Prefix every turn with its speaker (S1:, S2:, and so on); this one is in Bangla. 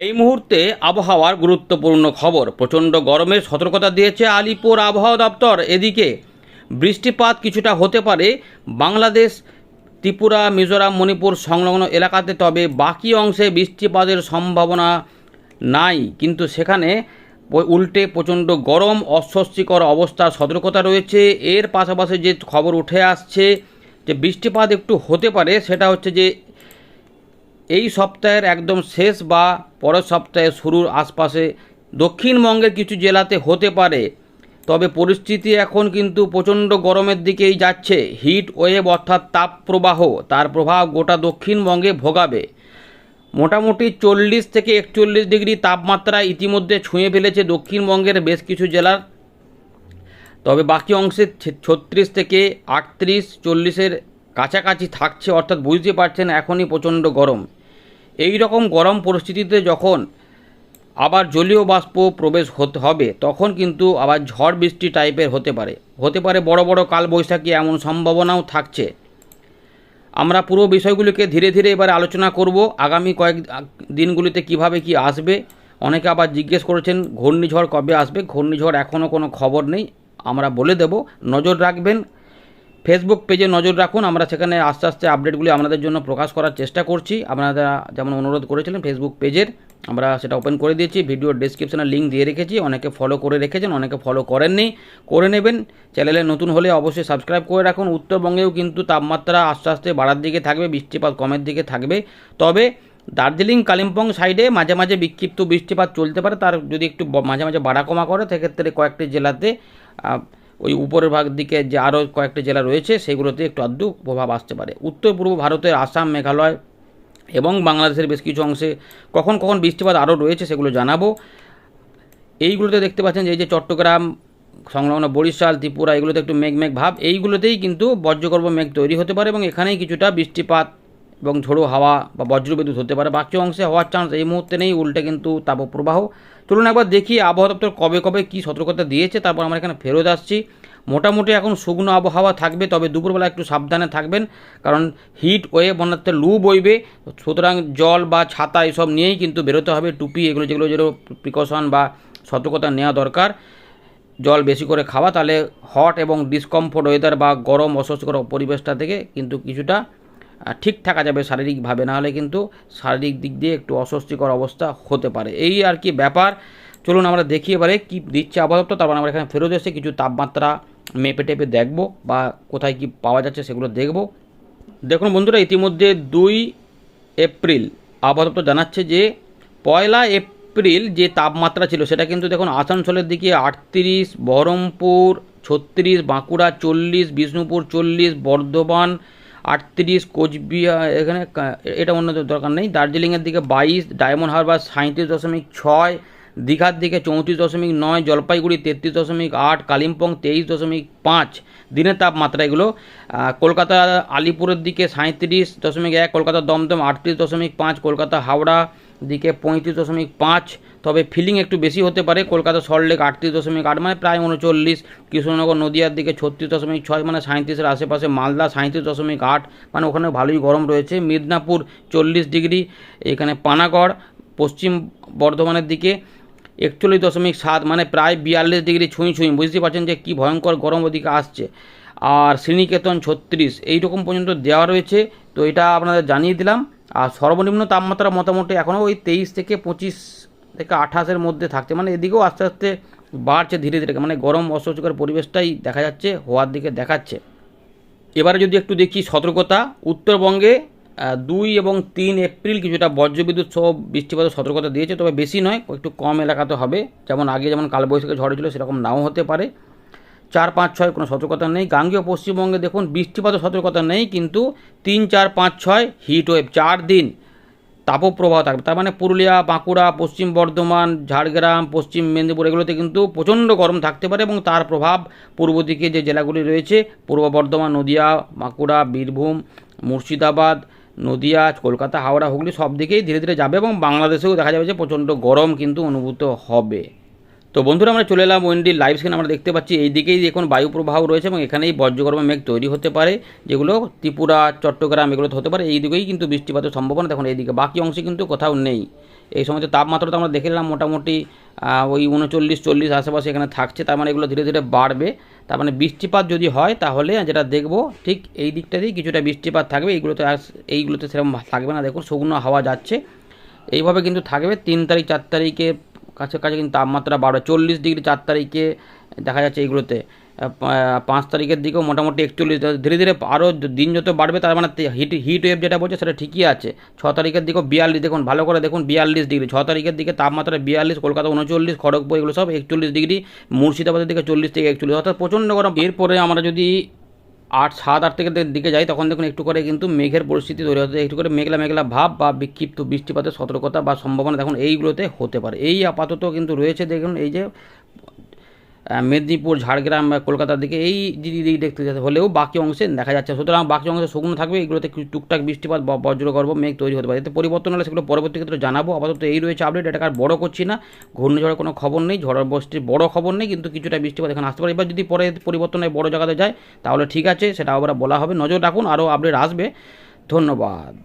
S1: এই মুহূর্তে আবহাওয়ার গুরুত্বপূর্ণ খবর। প্রচণ্ড গরমের সতর্কতা দিয়েছে আলিপুর আবহাওয়া দপ্তর। এদিকে বৃষ্টিপাত কিছুটা হতে পারে বাংলাদেশ, ত্রিপুরা, মিজোরাম, মণিপুর সংলগ্ন এলাকাতে, তবে বাকি অংশে বৃষ্টিপাতের সম্ভাবনা নাই। কিন্তু সেখানে উল্টে প্রচণ্ড গরম, অস্বস্তিকর অবস্থার সতর্কতা রয়েছে। এর পাশাপাশি যে খবর উঠে আসছে যে বৃষ্টিপাত একটু হতে পারে, সেটা হচ্ছে যে এই সপ্তাহের একদম শেষ বা পরের সপ্তাহে শুরুর আশপাশে দক্ষিণবঙ্গের কিছু জেলাতে হতে পারে। তবে পরিস্থিতি এখন কিন্তু প্রচণ্ড গরমের দিকেই যাচ্ছে। হিট ওয়েভ অর্থাৎ তাপ প্রবাহ তার প্রভাব গোটা দক্ষিণবঙ্গে ভোগাবে। মোটামুটি চল্লিশ থেকে একচল্লিশ ডিগ্রি তাপমাত্রা ইতিমধ্যে ছুঁয়ে ফেলেছে দক্ষিণবঙ্গের বেশ কিছু জেলার। তবে বাকি অংশে ছত্রিশ থেকে আটত্রিশ, চল্লিশের কাছাকাছি থাকছে, অর্থাৎ বুঝতে পারছেন এখনই প্রচণ্ড গরম। এই রকম গরম পরিস্থিতিতে যখন আবার জলীয় বাষ্প প্রবেশ হতে হবে, তখন কিন্তু আবার ঝড় বৃষ্টি টাইপের হতে পারে। হতে পারে বড় বড় কালবৈশাখী এমন সম্ভাবনাও থাকছে। আমরা পুরো বিষয়গুলিকে ধীরে ধীরে এবার আলোচনা করব, আগামী কয়েক দিনগুলিতে কীভাবে কি আসবে। অনেকে আবার জিজ্ঞেস করেছেন, ঘূর্ণিঝড় কবে আসবে? ঘূর্ণিঝড় এখনও কোনো খবর নেই, আমরা বলে দেব। নজর রাখবেন ফেসবুক পেজে নজর রাখুন। আমরা সেখানে আস্তে আস্তে আপডেটগুলি আপনাদের জন্য প্রকাশ করার চেষ্টা করছি। আপনারা যেমন অনুরোধ করেছিলেন ফেসবুক পেজের আমরা সেটা ওপেন করে দিয়েছি। ভিডিওর ডিসক্রিপশনে লিঙ্ক দিয়ে রেখেছি। অনেকে ফলো করে রেখেছেন, অনেকে ফলো করেননি। করে নেবেন। চ্যানেলে নতুন হলে অবশ্যই সাবস্ক্রাইব করে রাখুন। উত্তরবঙ্গেও কিন্তু তাপমাত্রা আস্তে আস্তে বাড়ার দিকে থাকবে, বৃষ্টিপাত কমের দিকে থাকবে। তবে দার্জিলিং, কালিম্পং সাইডে মাঝে মাঝে বিক্ষিপ্ত বৃষ্টিপাত চলতে পারে। তার যদি একটু মাঝে মাঝে বাড়া কমা করে, সেক্ষেত্রে কয়েকটি জেলাতে ওই উপরের ভাগ দিকে যে আরও কয়েকটি জেলা রয়েছে, সেগুলোতে একটু আধটু প্রভাব আসতে পারে। উত্তর পূর্ব ভারতের আসাম, মেঘালয় এবং বাংলাদেশের বেশ কিছু অংশে কখন কখন বৃষ্টিপাত আরও রয়েছে সেগুলো জানাব। এইগুলোতে দেখতে পাচ্ছেন যে এই যে চট্টগ্রাম, সংলগ্ন বরিশাল, ত্রিপুরা, এগুলোতে একটু মেঘ মেঘ ভাব। এইগুলোতেই কিন্তু বজ্রগর্ভ মেঘ তৈরি হতে পারে এবং এখানেই কিছুটা বৃষ্টিপাত এবং ঝোড়ো হাওয়া বা বজ্রবিদ্যুৎ হতে পারে। বাকি অংশে হওয়ার চান্স এই মুহূর্তে নেই, উল্টে কিন্তু তাপপ্রবাহ। চলুন একবার দেখি আবহাওয়া দপ্তর কবে কবে কী সতর্কতা দিয়েছে, তারপর আমরা এখানে ফেরত আসছি। মোটামুটি এখন শুকনো আবহাওয়া থাকবে, তবে দুপুরবেলা একটু সাবধানে থাকবেন। কারণ হিট ওয়েভ অন্যত্র লু বইবে। সুতরাং জল বা ছাতা এসব নিয়েই কিন্তু বেরোতে হবে। টুপি, এগুলো যেগুলো যেগুলো প্রিকশন বা সতর্কতা নেওয়া দরকার। জল বেশি করে খাওয়া, তাহলে হট এবং ডিসকমফোর্ট ওয়েদার বা গরম, অস্বস্তিকর পরিবেশটা থেকে কিন্তু কিছুটা ঠিক থাকা যাবে শারীরিকভাবে। নাহলে কিন্তু শারীরিক দিক দিয়ে একটু অস্বস্তিকর অবস্থা হতে পারে। এই আর কি ব্যাপার। চলুন আমরা দেখি এবারে কী দিচ্ছে আবহাওয়া তারপর আমরা এখানে ফেরত এসে কিছু তাপমাত্রা মেপে টেপে দেখব বা কোথায় কি পাওয়া যাচ্ছে সেগুলো দেখব। দেখুন বন্ধুরা, ইতিমধ্যে দুই এপ্রিল দপ্তর জানাচ্ছে যে, পয়লা এপ্রিল যে তাপমাত্রা ছিল সেটা কিন্তু দেখুন আসানসোলের দিকে আটত্রিশ, বহরমপুর ছত্রিশ, বাঁকুড়া চল্লিশ, বিষ্ণুপুর চল্লিশ, বর্ধমান আটত্রিশ, কোচবিহার, এখানে এটা অন্য দরকার নেই। দার্জিলিংয়ের দিকে বাইশ, ডায়মন্ড হারবার সাঁত্রিশ দশমিক ছয় দীঘার দিকে চৌত্রিশ দশমিক নয়, জলপাইগুড়ি তেত্রিশ দশমিক আট, কালিম্পং তেইশ দশমিক পাঁচ। দিনের তাপমাত্রা এগুলো কলকাতা আলিপুরের দিকে সাঁত্রিশ দশমিক এক, কলকাতা দমদম আটত্রিশ দশমিক পাঁচ, কলকাতা হাওড়া দিকে পঁয়ত্রিশ দশমিক পাঁচ। তবে ফিলিং একটু বেশি হতে পারে, কলকাতা সল্টলেক আটত্রিশ দশমিক আট মানে প্রায় উনচল্লিশ। কৃষ্ণনগর নদিয়ার দিকে ছত্রিশ দশমিক ছয় মানে সাঁত্রিশের আশেপাশে মালদা সাঁত্রিশ দশমিক আট মানে ওখানে ভালোই গরম রয়েছে। মিদনাপুর চল্লিশ ডিগ্রি, এখানে পানাগড়, পশ্চিম বর্ধমানের দিকে একচল্লিশ দশমিক সাত মানে প্রায় বিয়াল্লিশ ডিগ্রি ছুঁই ছুঁই। বুঝতে পারছেন যে কী ভয়ঙ্কর গরম ওদিকে আসছে। আর শ্রীনিকেতন ছত্রিশ, এইরকম পর্যন্ত দেওয়া রয়েছে। তো এটা আপনাদের জানিয়ে দিলাম। আর সর্বনিম্ন তাপমাত্রা মোটামুটি এখনও ওই তেইশ থেকে পঁচিশ থেকে আঠাশের মধ্যে থাকছে। মানে এদিকেও আস্তে আস্তে বাড়ছে ধীরে ধীরে। মানে গরম অস্বস্তিকর পরিবেশটাই দেখা যাচ্ছে, হওয়ার দিকে দেখাচ্ছে। এবারে যদি একটু দেখি সতর্কতা, উত্তরবঙ্গে দুই এবং তিন এপ্রিল কিছুটা বজ্রবিদ্যুৎ সহ বৃষ্টিপাতের সতর্কতা দিয়েছে, তবে বেশি নয়, একটু কম এলাকাতে হবে। যেমন আগে যেমন কালবৈশাখী ঝড় ছিল সেরকম নাও হতে পারে। চার, পাঁচ, ছয়, কোনো সতর্কতা নেই। গাঙ্গীয় পশ্চিমবঙ্গে দেখুন বৃষ্টিপাতের সতর্কতা নেই, কিন্তু তিন, চার, পাঁচ, ছয় হিট ওয়েভ চার দিন তাপপ্রবাহ থাকবে। তার মানে পুরুলিয়া, বাঁকুড়া, পশ্চিম বর্ধমান, ঝাড়গ্রাম, পশ্চিম মেদিনীপুর, এগুলোতে কিন্তু প্রচণ্ড গরম থাকতে পারে এবং তার প্রভাব পূর্ব দিকে যে জেলাগুলি রয়েছে, পূর্ব বর্ধমান, নদিয়া, বাঁকুড়া, বীরভূম, মুর্শিদাবাদ নদিয়া, কলকাতা, হাওড়া, হুগলি সব দিকেই ধীরে ধীরে যাবে এবং বাংলাদেশেও দেখা যাবে যে প্রচণ্ড গরম কিন্তু অনুভূত হবে। তো বন্ধুরা, আমরা চলে এলাম ওয়েন্ডির লাইভ স্ক্রিন, আমরা দেখতে পাচ্ছি এই দিকেই এখন বায়ু প্রবাহ রয়েছে এবং এখানেই বজ্রগর্ভ মেঘ তৈরি হতে পারে, যেগুলো ত্রিপুরা, চট্টগ্রাম এগুলোতে হতে পারে। এই দিকেই কিন্তু বৃষ্টিপাতের সম্ভাবনা, দেখুন এইদিকে বাকি অংশে কিন্তু কোথাও নেই। এই সময়তে তাপমাত্রা তো আমরা দেখে নিলাম মোটামুটি ওই উনচল্লিশ, চল্লিশ আশেপাশে এখানে থাকছে, তার মানে এগুলো ধীরে ধীরে বাড়বে। তার মানে বৃষ্টিপাত যদি হয় তাহলে যেটা দেখব, ঠিক এই দিকটাতেই কিছুটা বৃষ্টিপাত থাকবে, এইগুলোতে এইগুলোতে সেরকম থাকবে না। দেখুন, শুকনো হাওয়া যাচ্ছে। এইভাবে কিন্তু থাকবে, তিন তারিখ, চার তারিখে কাছাকাছি কিন্তু তাপমাত্রা বাড়বে। চল্লিশ ডিগ্রি, চার তারিখে দেখা যাচ্ছে এইগুলোতে। পাঁচ তারিখের দিকেও মোটামুটি একচল্লিশ, ধীরে ধীরে আরও দিন যত বাড়বে, তার মানে হিট হিট ওয়েভ যেটা বলছে সেটা ঠিকই আছে। ছ তারিখের দিকেও বিয়াল্লিশ, দেখুন ভালো করে দেখুন, বিয়াল্লিশ ডিগ্রি ছ তারিখের দিকে তাপমাত্রা বিয়াল্লিশ, কলকাতা উনচল্লিশ, খড়গপুর এগুলো সব একচল্লিশ ডিগ্রি মুর্শিদাবাদের দিকে চল্লিশ থেকে একচল্লিশ। অর্থাৎ প্রচণ্ড গরম। এরপরে আমরা যদি আট, সাত, আট থেকে দিকে যাই, তখন দেখুন একটু করে কিন্তু মেঘের পরিস্থিতি তৈরি হতে একটু করে মেঘলা মেঘলা ভাব বা বিক্ষিপ্ত বৃষ্টিপাতের সতর্কতা বা সম্ভাবনা দেখুন এইগুলোতে হতে পারে। এই আপাতত কিন্তু রয়েছে, দেখুন এই যে মেদিনীপুর, ঝাড়গ্রাম বা কলকাতার দিকে এই দিকে দেখতে যেতে হলেও বাকি অংশে দেখা যাচ্ছে। সুতরাং বাকি অংশে শুকনো থাকবে, এগুলোতে টুকটাক বৃষ্টিপাত বজ্রগর্ভ মেঘ তৈরি হতে পারে। এতে পরিবর্তন হলে সেগুলো পরবর্তী ক্ষেত্রে জানাব। আপাতত এই রয়েছে আপডেট এটা আর বড় করছি না। ঘূর্ণিঝড়ের কোনো খবর নেই, ঝড় বৃষ্টির বড় খবর নেই, কিন্তু কিছুটা বৃষ্টিপাত এখানে আসতে পারে। এবার যদি পরে পরিবর্তন হয়, বড় জায়গাতে যায়, তাহলে ঠিক আছে, সেটা আবার বলা হবে। নজর রাখুন, আরও আপডেট আসবে। ধন্যবাদ।